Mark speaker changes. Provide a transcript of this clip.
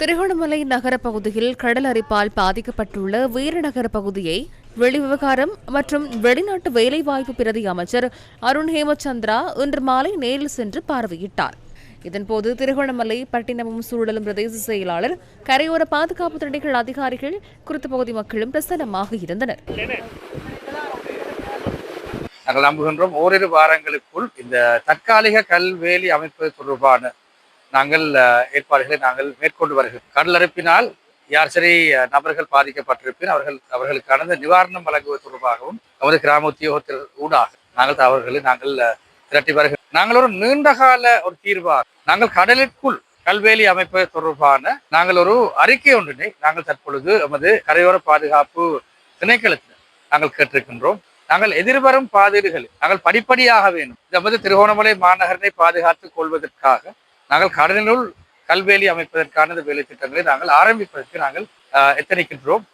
Speaker 1: திருகோணமலை நகர பகுதியில் கடல் அரிப்பால் பாதிக்கப்பட்டுள்ள வீரநகர பகுதியை வெளிவிவகாரம் மற்றும் வெளிநாட்டு வேலைவாய்ப்பு பிரதி அமைச்சர் அருண் ஹேமச்சந்திரா இன்று மாலை நேரில் சென்று பார்வையிட்டார். இதன்போது திருகோணமலை பட்டினமும் சூழலும் பிரதேச செயலாளர் கரையோர பாதுகாப்பு துறைகள் அதிகாரிகள் குறித்த பகுதி மக்களும் பிரசன்னமாக இருந்தனர்.
Speaker 2: நாங்கள் நம்புகின்றோம் ஓரிரு வாரங்களுக்குள் இந்த தற்காலிக கல்வேலி அமைப்பது தொடர்பான நாங்கள் ஏற்பாடுகளை நாங்கள் மேற்கொண்டு வருகிறோம். கடலறுப்பினால் யார் சரி நபர்கள் பாதிக்கப்பட்டிருப்பின் அவர்கள் அவர்களுக்கான நிவாரணம் வழங்குவது தொடர்பாகவும் நமது கிராம உத்தியோகத்தில் ஊடாக நாங்கள் அவர்களை நாங்கள் திரட்டி வருகிறோம். நாங்கள் ஒரு நீண்டகால ஒரு தீர்வாக நாங்கள் கடலுக்குள் கல்வேலி அமைப்பு தொடர்பான நாங்கள் ஒரு அறிக்கை ஒன்றினை நாங்கள் தற்பொழுது நமது கரையோர பாதுகாப்பு திணைக்களத்தில் நாங்கள் கேட்டிருக்கின்றோம். நாங்கள் எதிர்வரும் பாதைகள் நாங்கள் படிப்படியாக வேண்டும். நமது திருகோணமலை மாநகரனை பாதுகாத்துக் கொள்வதற்காக நாங்கள் கடலினுள் கல்வேலி அமைப்பதற்கான வேலை திட்டங்களை நாங்கள் ஆரம்பிப்பதற்கு நாங்கள் எத்தனைக்கின்றோம்?